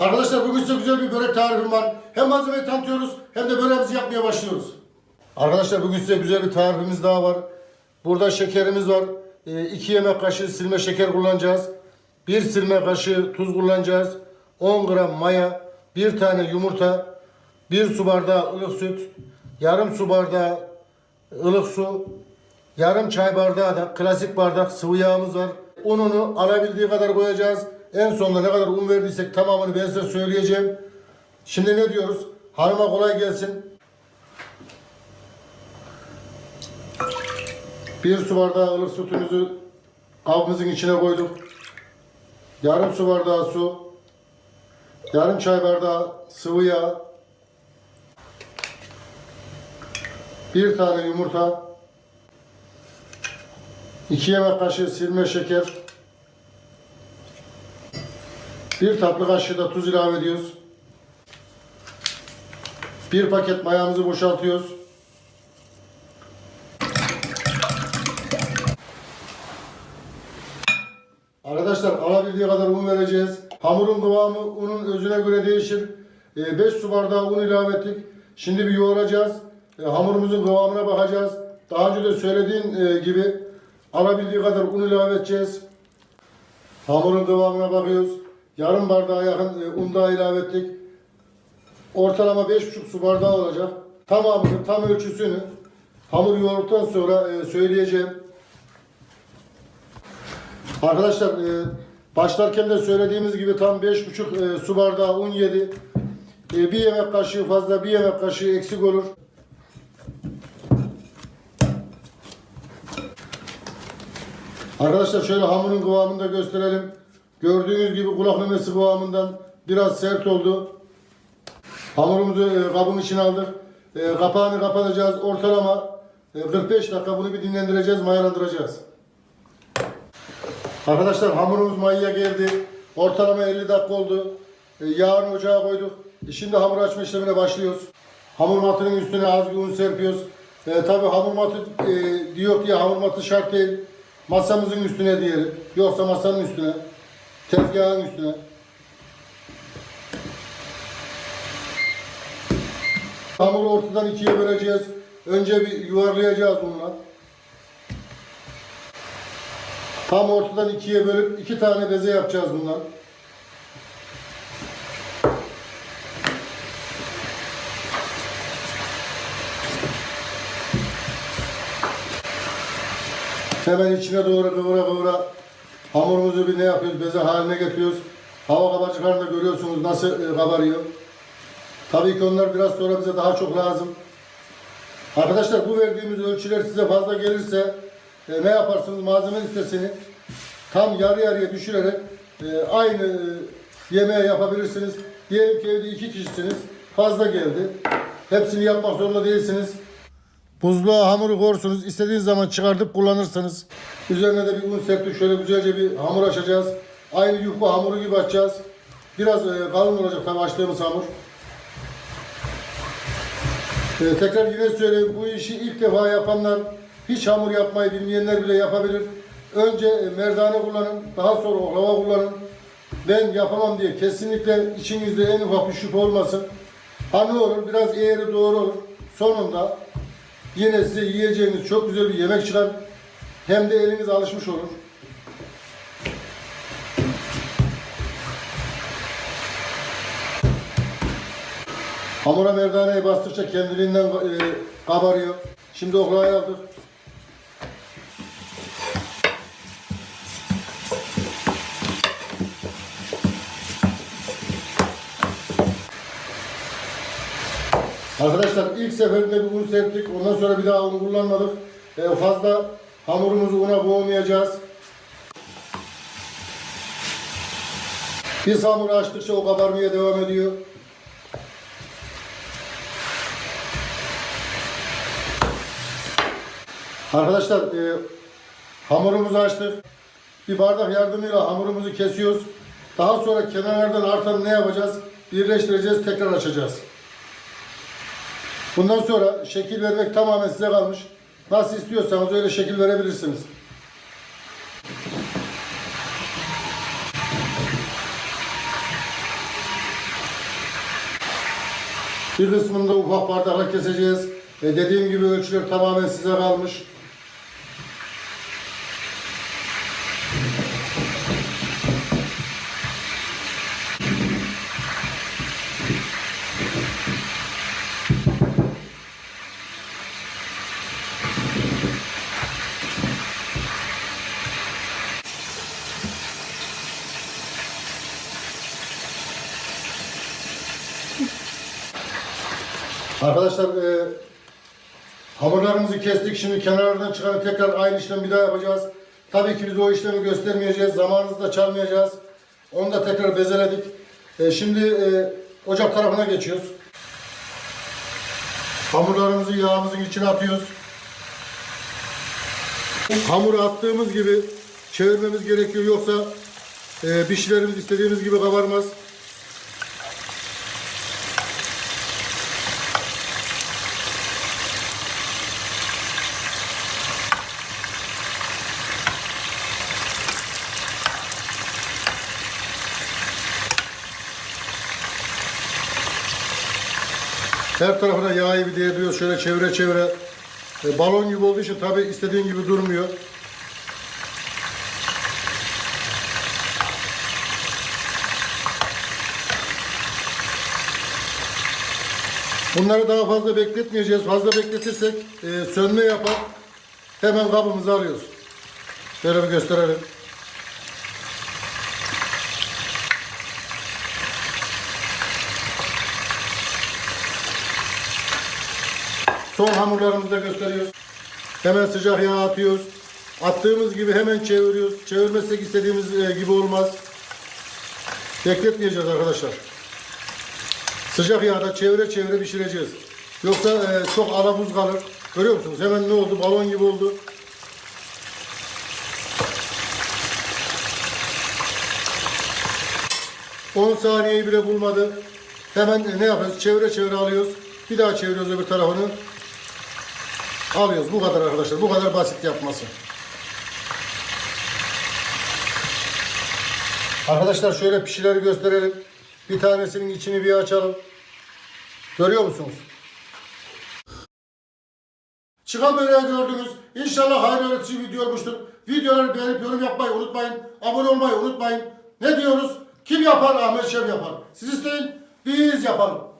Arkadaşlar bugün size güzel bir börek tarifim var. Hem malzemeyi tanıtıyoruz hem de böreğimizi yapmaya başlıyoruz. Arkadaşlar bugün size güzel bir tarifimiz daha var. Burada şekerimiz var. 2 yemek kaşığı silme şeker kullanacağız. 1 silme kaşığı tuz kullanacağız. 10 gram maya, 1 tane yumurta, 1 su bardağı ılık süt, yarım su bardağı ılık su, yarım çay bardağı da klasik bardak sıvı yağımız var. Ununu alabildiği kadar koyacağız. En sonunda ne kadar un verdiysek tamamını ben size söyleyeceğim. Şimdi ne diyoruz? Hanıma kolay gelsin. Bir su bardağı ılık sütümüzü kabımızın içine koyduk. Yarım su bardağı su. Yarım çay bardağı sıvı yağ. Bir tane yumurta. 2 yemek kaşığı silme şeker. Bir tatlı kaşığı da tuz ilave ediyoruz. Bir paket mayamızı boşaltıyoruz. Arkadaşlar alabildiği kadar un vereceğiz. Hamurun kıvamı unun özüne göre değişir. 5 su bardağı un ilave ettik. Şimdi bir yoğuracağız. E, Hamurumuzun kıvamına bakacağız. Daha önce de söylediğim e, gibi alabildiği kadar un ilave edeceğiz. Hamurun kıvamına bakıyoruz. Yarım bardağa yakın e, un daha ilave ettik. Ortalama 5,5 su bardağı olacak. Tamamını, tam ölçüsünü hamur yoğurduktan sonra e, söyleyeceğim. Arkadaşlar e, başlarken de söylediğimiz gibi tam 5,5 e, su bardağı un yedi. Bir yemek kaşığı fazla, bir yemek kaşığı eksik olur. Arkadaşlar şöyle hamurun kıvamını da gösterelim. Gördüğünüz gibi kulak memesi kıvamından biraz sert oldu. Hamurumuzu e, kabın içine aldık. E, kapağını kapatacağız. Ortalama e, 45 dakika bunu bir dinlendireceğiz, mayalandıracağız. Arkadaşlar hamurumuz mayaya geldi. Ortalama 50 dakika oldu. E, yağını ocağa koyduk. E, şimdi hamur açma işlemine başlıyoruz. Hamur matının üstüne az bir un serpiyoruz. E, Tabi hamur matı e, diyor diye hamur matı şart değil. Masamızın üstüne diyelim. Yoksa masanın üstüne. Tezgahın üstüne. Hamuru ortadan ikiye böleceğiz. Önce bir yuvarlayacağız bununla. Tam ortadan ikiye bölüp iki tane beze yapacağız bundan. Hemen içine doğru kıvıra kıvıra hamurumuzu bir ne yapıyoruz? Beze haline getiriyoruz. Hava kabarcıklarını görüyorsunuz nasıl e, kabarıyor. Tabii ki onlar biraz sonra bize daha çok lazım. Arkadaşlar bu verdiğimiz ölçüler size fazla gelirse e, ne yaparsınız malzeme listesini tam yarı yarıya düşürerek e, aynı e, yemeği yapabilirsiniz. Diyelim ki evde iki kişisiniz fazla geldi. Hepsini yapmak zorunda değilsiniz. Buzluğa hamuru koyursunuz. istediğiniz zaman çıkartıp kullanırsınız. Üzerine de bir un serptik. Şöyle güzelce bir hamur açacağız. Aynı yufka hamuru gibi açacağız. Biraz e, kalın olacak tabii açtığımız hamur. Ee, tekrar yine söyleyeyim bu işi ilk defa yapanlar hiç hamur yapmayı bilmeyenler bile yapabilir. Önce e, merdane kullanın, daha sonra oklava kullanın. Ben yapamam diye kesinlikle içinizde en ufak bir şüphe olmasın. Ha ne olur biraz eğri doğru olur. Sonunda yine size yiyeceğiniz çok güzel bir yemek çıkar. Hem de eliniz alışmış olur. Hamura merdaneyi bastıkça kendiliğinden e, kabarıyor. Şimdi oklavayı aldık. Arkadaşlar ilk seferinde bir un serptik. Ondan sonra bir daha un kullanmadık. E, fazla hamurumuzu una boğmayacağız. Biz hamuru açtıkça o kabarmaya devam ediyor. Arkadaşlar e, hamurumuzu açtık. Bir bardak yardımıyla hamurumuzu kesiyoruz. Daha sonra kenarlardan artan ne yapacağız? Birleştireceğiz, tekrar açacağız. Bundan sonra şekil vermek tamamen size kalmış. Nasıl istiyorsanız öyle şekil verebilirsiniz. Bir kısmını da ufak bardakla keseceğiz. Ve dediğim gibi ölçüler tamamen size kalmış. Arkadaşlar e, hamurlarımızı kestik. Şimdi kenarlardan çıkan tekrar aynı işlemi bir daha yapacağız. Tabii ki biz o işlemi göstermeyeceğiz. Zamanınızı da çalmayacağız. Onu da tekrar bezeledik. E, şimdi e, ocak tarafına geçiyoruz. Hamurlarımızı yağımızın içine atıyoruz. Hamuru attığımız gibi çevirmemiz gerekiyor. Yoksa e, pişilerimiz istediğimiz gibi kabarmaz. Her tarafına yağı bir değdiriyoruz şöyle çevire çevire. E, balon gibi olduğu için tabi istediğin gibi durmuyor. Bunları daha fazla bekletmeyeceğiz. Fazla bekletirsek e, sönme yapar. Hemen kabımızı alıyoruz. Şöyle bir gösterelim. Son hamurlarımızı da gösteriyoruz. Hemen sıcak yağ atıyoruz. Attığımız gibi hemen çeviriyoruz. Çevirmezsek istediğimiz e, gibi olmaz. Bekletmeyeceğiz arkadaşlar. Sıcak yağda çevire çevire pişireceğiz. Yoksa e, çok alabuz kalır. Görüyor musunuz? Hemen ne oldu? Balon gibi oldu. On saniyeyi bile bulmadı. Hemen e, ne yapıyoruz? Çevire çevire alıyoruz. Bir daha çeviriyoruz öbür tarafını. Alıyoruz. Bu kadar arkadaşlar. Bu kadar basit yapması. Arkadaşlar şöyle pişileri gösterelim. Bir tanesinin içini bir açalım. Görüyor musunuz? Çıkan böreği gördünüz. İnşallah hayırlı öğretici video olmuştur. Videoları beğenip yorum yapmayı unutmayın. Abone olmayı unutmayın. Ne diyoruz? Kim yapar? Ahmet Şev yapar. Siz isteyin, biz yapalım.